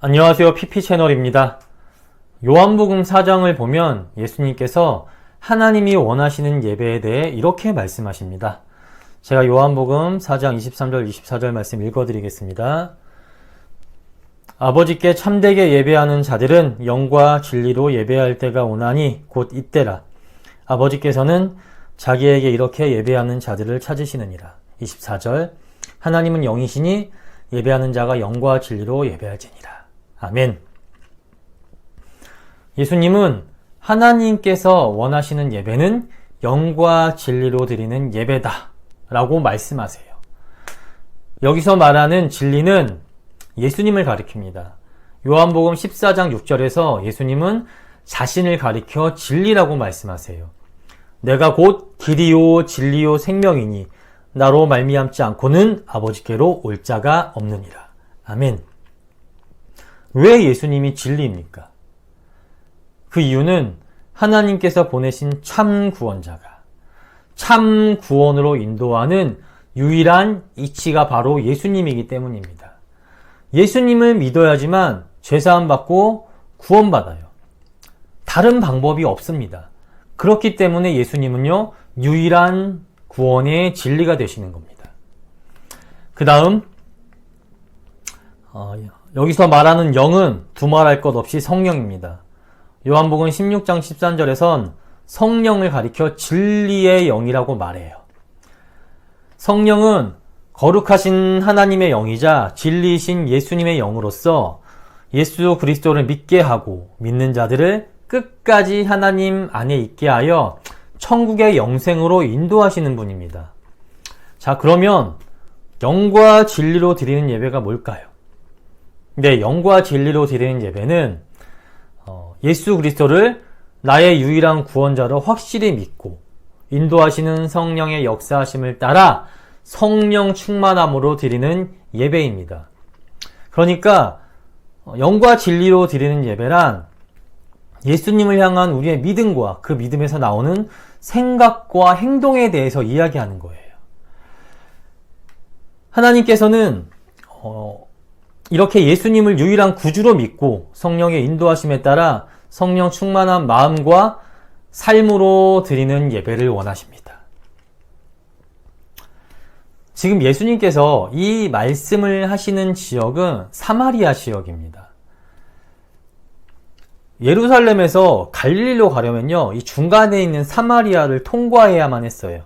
안녕하세요. PP 채널입니다. 요한복음 4장을 보면 예수님께서 하나님이 원하시는 예배에 대해 이렇게 말씀하십니다. 제가 요한복음 4장 23절, 24절 말씀 읽어드리겠습니다. 아버지께 참되게 예배하는 자들은 영과 진리로 예배할 때가 오나니 곧 이때라. 아버지께서는 자기에게 이렇게 예배하는 자들을 찾으시느니라. 24절. 하나님은 영이시니 예배하는 자가 영과 진리로 예배할지니라. 아멘. 예수님은 하나님께서 원하시는 예배는 영과 진리로 드리는 예배다. 라고 말씀하세요. 여기서 말하는 진리는 예수님을 가리킵니다. 요한복음 14장 6절에서 예수님은 자신을 가리켜 진리라고 말씀하세요. 내가 곧 길이요 진리요 생명이니 나로 말미암지 않고는 아버지께로 올 자가 없느니라. 아멘. 왜 예수님이 진리입니까? 그 이유는 하나님께서 보내신 참 구원자가 참 구원으로 인도하는 유일한 이치가 바로 예수님이기 때문입니다. 예수님을 믿어야지만 죄사함 받고 구원받아요. 다른 방법이 없습니다. 그렇기 때문에 예수님은요, 유일한 구원의 진리가 되시는 겁니다. 그 다음, 어, 여기서 말하는 영은 두말할 것 없이 성령입니다. 요한복음 16장 13절에선 성령을 가리켜 진리의 영이라고 말해요. 성령은 거룩하신 하나님의 영이자 진리이신 예수님의 영으로서 예수 그리스도를 믿게 하고 믿는 자들을 끝까지 하나님 안에 있게 하여 천국의 영생으로 인도하시는 분입니다. 자, 그러면 영과 진리로 드리는 예배가 뭘까요? 네, 영과 진리로 드리는 예배는 어, 예수 그리스도를 나의 유일한 구원자로 확실히 믿고 인도하시는 성령의 역사하심을 따라 성령 충만함으로 드리는 예배입니다. 그러니까 어, 영과 진리로 드리는 예배란 예수님을 향한 우리의 믿음과 그 믿음에서 나오는 생각과 행동에 대해서 이야기하는 거예요. 하나님께서는 어, 이렇게 예수님을 유일한 구주로 믿고 성령의 인도하심에 따라 성령 충만한 마음과 삶으로 드리는 예배를 원하십니다. 지금 예수님께서 이 말씀을 하시는 지역은 사마리아 지역입니다. 예루살렘에서 갈릴리로 가려면요, 이 중간에 있는 사마리아를 통과해야만 했어요.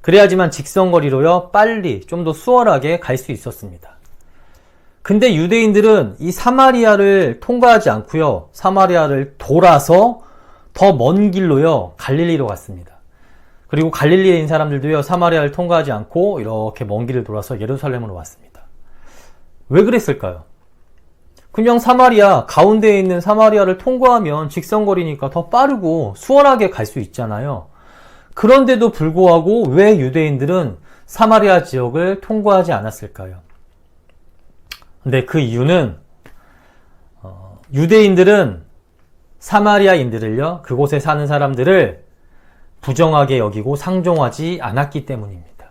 그래야지만 직선거리로요, 빨리, 좀 더 수월하게 갈 수 있었습니다. 근데 유대인들은 이 사마리아를 통과하지 않고요, 사마리아를 돌아서 더 먼 길로요, 갈릴리로 갔습니다. 그리고 갈릴리에 있는 사람들도요, 사마리아를 통과하지 않고 이렇게 먼 길을 돌아서 예루살렘으로 왔습니다. 왜 그랬을까요? 그냥 사마리아, 가운데에 있는 사마리아를 통과하면 직선거리니까 더 빠르고 수월하게 갈 수 있잖아요. 그런데도 불구하고 왜 유대인들은 사마리아 지역을 통과하지 않았을까요? 근데 그 이유는, 어, 유대인들은 사마리아인들을요, 그곳에 사는 사람들을 부정하게 여기고 상종하지 않았기 때문입니다.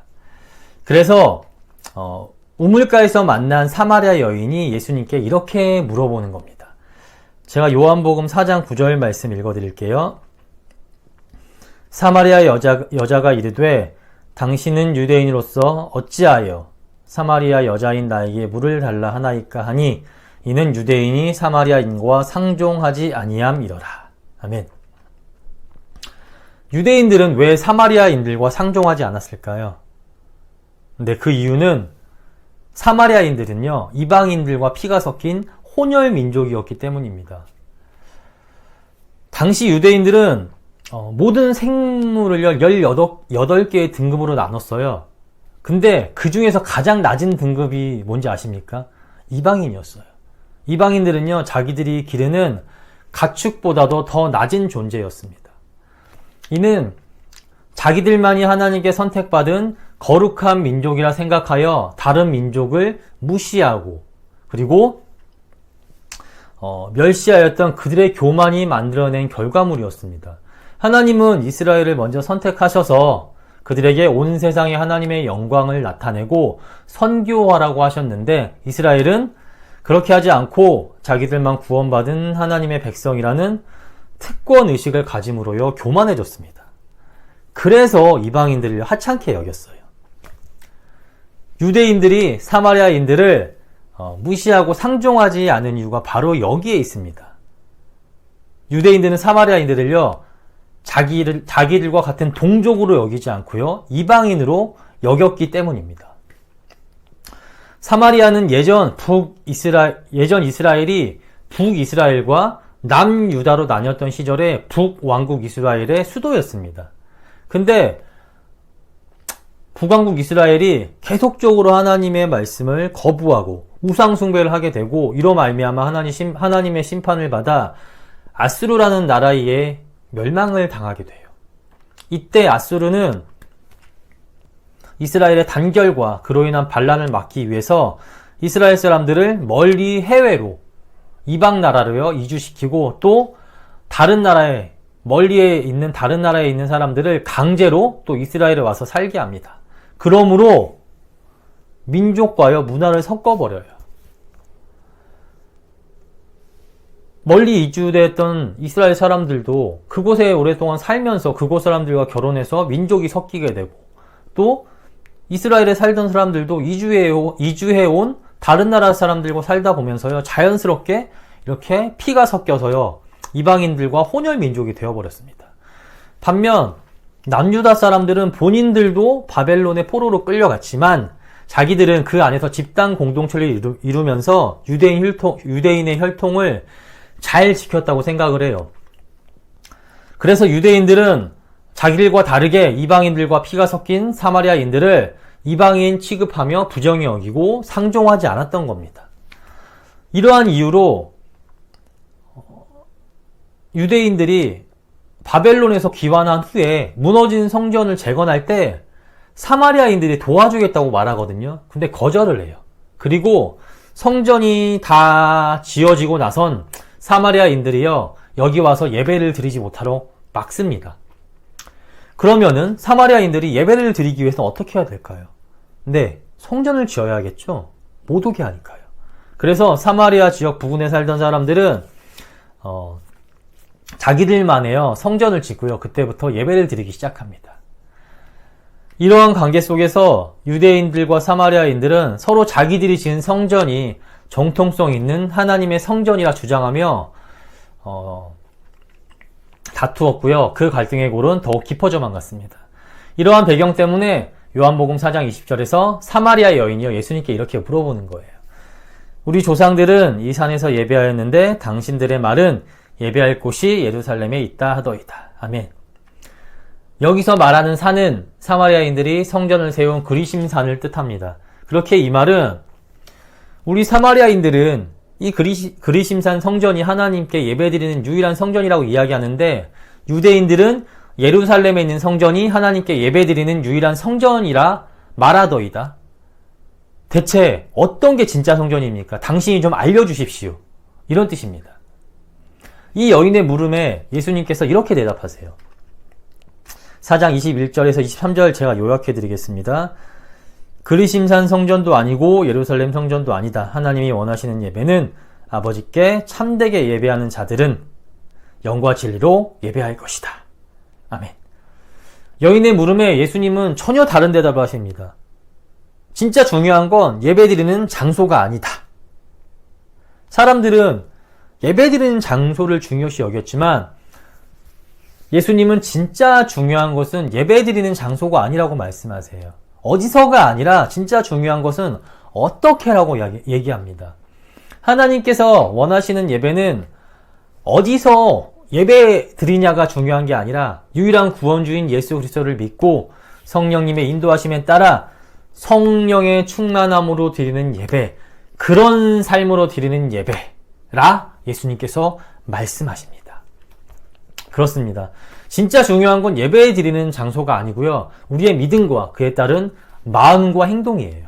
그래서, 어, 우물가에서 만난 사마리아 여인이 예수님께 이렇게 물어보는 겁니다. 제가 요한복음 4장 9절 말씀 읽어 드릴게요. 사마리아 여자, 여자가 이르되 당신은 유대인으로서 어찌하여 사마리아 여자인 나에게 물을 달라 하나이까 하니 이는 유대인이 사마리아인과 상종하지 아니함이러라. 아멘. 유대인들은 왜 사마리아인들과 상종하지 않았을까요? 근데 그 이유는 사마리아인들은요, 이방인들과 피가 섞인 혼혈 민족이었기 때문입니다. 당시 유대인들은 어, 모든 생물을 18개의 등급으로 나눴어요. 근데 그 중에서 가장 낮은 등급이 뭔지 아십니까? 이방인이었어요. 이방인들은요, 자기들이 기르는 가축보다도 더 낮은 존재였습니다. 이는 자기들만이 하나님께 선택받은 거룩한 민족이라 생각하여 다른 민족을 무시하고 그리고 어, 멸시하였던 그들의 교만이 만들어낸 결과물이었습니다. 하나님은 이스라엘을 먼저 선택하셔서 그들에게 온 세상에 하나님의 영광을 나타내고 선교하라고 하셨는데 이스라엘은 그렇게 하지 않고 자기들만 구원받은 하나님의 백성이라는 특권 의식을 가짐으로요 교만해졌습니다. 그래서 이방인들을 하찮게 여겼어요. 유대인들이 사마리아인들을 어, 무시하고 상종하지 않은 이유가 바로 여기에 있습니다. 유대인들은 사마리아인들을요 자기를 자기들과 같은 동족으로 여기지 않고요 이방인으로 여겼기 때문입니다. 사마리아는 예전 북이스라 예전 이스라엘이 북이스라엘과 남유다로 나뉘었던 시절에 북왕국 이스라엘의 수도였습니다. 근데 북왕국 이스라엘이 계속적으로 하나님의 말씀을 거부하고 우상 숭배를 하게 되고 이로 말미암아 하나님 심, 하나님의 심판을 받아 아스루라는 나라에 멸망을 당하게 돼요. 이때 아스루는 이스라엘의 단결과 그로 인한 반란을 막기 위해서 이스라엘 사람들을 멀리 해외로 이방 나라로요 이주시키고 또 다른 나라에 멀리에 있는 다른 나라에 있는 사람들을 강제로 또 이스라엘에 와서 살게 합니다. 그러므로 민족과요 문화를 섞어버려요. 멀리 이주됐던 이스라엘 사람들도 그곳에 오랫동안 살면서 그곳 사람들과 결혼해서 민족이 섞이게 되고 또 이스라엘에 살던 사람들도 이주해, 이주해 온 다른 나라 사람들과 살다 보면서요 자연스럽게 이렇게 피가 섞여서요 이방인들과 혼혈 민족이 되어버렸습니다. 반면 남유다 사람들은 본인들도 바벨론의 포로로 끌려갔지만 자기들은 그 안에서 집단 공동체를 이루, 면서 유대인 혈통, 유대인의 혈통을 잘 지켰다고 생각을 해요. 그래서 유대인들은 자기들과 다르게 이방인들과 피가 섞인 사마리아인들을 이방인 취급하며 부정히 여기고 상종하지 않았던 겁니다. 이러한 이유로 유대인들이 바벨론에서 귀환한 후에 무너진 성전을 재건할 때 사마리아인들이 도와주겠다고 말하거든요. 근데 거절을 해요. 그리고 성전이 다 지어지고 나선 사마리아인들이요, 여기 와서 예배를 드리지 못하러 막습니다. 그러면은 사마리아인들이 예배를 드리기 위해서 어떻게 해야 될까요? 네, 성전을 지어야겠죠? 못 오게 하니까요. 그래서 사마리아 지역 부근에 살던 사람들은 어, 자기들만의 성전을 짓고요. 그때부터 예배를 드리기 시작합니다. 이러한 관계 속에서 유대인들과 사마리아인들은 서로 자기들이 지은 성전이 정통성 있는 하나님의 성전이라 주장하며 어, 다투었고요. 그 갈등의 골은 더욱 깊어져만 갔습니다. 이러한 배경 때문에 요한복음 4장 20절에서 사마리아 여인이요 예수님께 이렇게 물어보는 거예요. 우리 조상들은 이 산에서 예배하였는데 당신들의 말은 예배할 곳이 예루살렘에 있다 하더이다. 아멘. 여기서 말하는 산은 사마리아인들이 성전을 세운 그리심산을 뜻합니다. 그렇게 이 말은 우리 사마리아인들은 이 그리시, 그리심산 성전이 하나님께 예배드리는 유일한 성전이라고 이야기하는데 유대인들은 예루살렘에 있는 성전이 하나님께 예배드리는 유일한 성전이라 말하더이다. 대체 어떤 게 진짜 성전입니까? 당신이 좀 알려주십시오. 이런 뜻입니다. 이 여인의 물음에 예수님께서 이렇게 대답하세요. 4장 21절에서 23절 제가 요약해 드리겠습니다. 그리심산 성전도 아니고 예루살렘 성전도 아니다. 하나님이 원하시는 예배는 아버지께 참되게 예배하는 자들은 영과 진리로 예배할 것이다. 아멘. 여인의 물음에 예수님은 전혀 다른 대답을 하십니다. 진짜 중요한 건 예배 드리는 장소가 아니다. 사람들은 예배 드리는 장소를 중요시 여겼지만 예수님은 진짜 중요한 것은 예배 드리는 장소가 아니라고 말씀하세요. 어디서가 아니라 진짜 중요한 것은 어떻게라고 얘기합니다. 하나님께서 원하시는 예배는 어디서 예배 드리냐가 중요한 게 아니라 유일한 구원주인 예수 그리스도를 믿고 성령님의 인도하심에 따라 성령의 충만함으로 드리는 예배, 그런 삶으로 드리는 예배라 예수님께서 말씀하십니다. 그렇습니다. 진짜 중요한 건 예배 드리는 장소가 아니고요. 우리의 믿음과 그에 따른 마음과 행동이에요.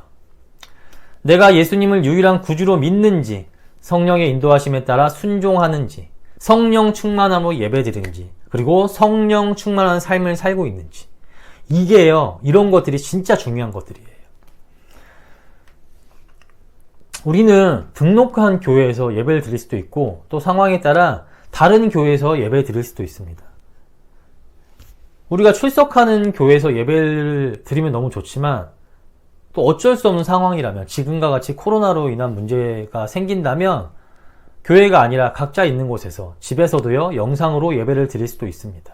내가 예수님을 유일한 구주로 믿는지, 성령의 인도하심에 따라 순종하는지, 성령 충만함으로 예배 드리는지, 그리고 성령 충만한 삶을 살고 있는지. 이게요, 이런 것들이 진짜 중요한 것들이에요. 우리는 등록한 교회에서 예배를 드릴 수도 있고 또 상황에 따라 다른 교회에서 예배 드릴 수도 있습니다. 우리가 출석하는 교회에서 예배를 드리면 너무 좋지만 또 어쩔 수 없는 상황이라면 지금과 같이 코로나로 인한 문제가 생긴다면 교회가 아니라 각자 있는 곳에서 집에서도요 영상으로 예배를 드릴 수도 있습니다.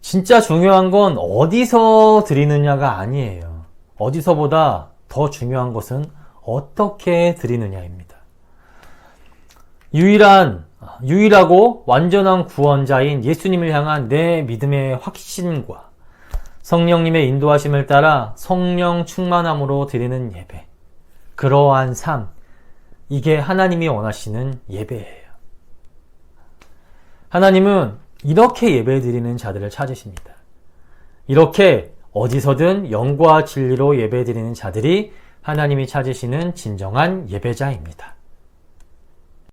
진짜 중요한 건 어디서 드리느냐가 아니에요. 어디서보다 더 중요한 것은 어떻게 드리느냐입니다. 유일한, 유일하고 완전한 구원자인 예수님을 향한 내 믿음의 확신과 성령님의 인도하심을 따라 성령 충만함으로 드리는 예배. 그러한 삶. 이게 하나님이 원하시는 예배예요. 하나님은 이렇게 예배 드리는 자들을 찾으십니다. 이렇게 어디서든 영과 진리로 예배 드리는 자들이 하나님이 찾으시는 진정한 예배자입니다.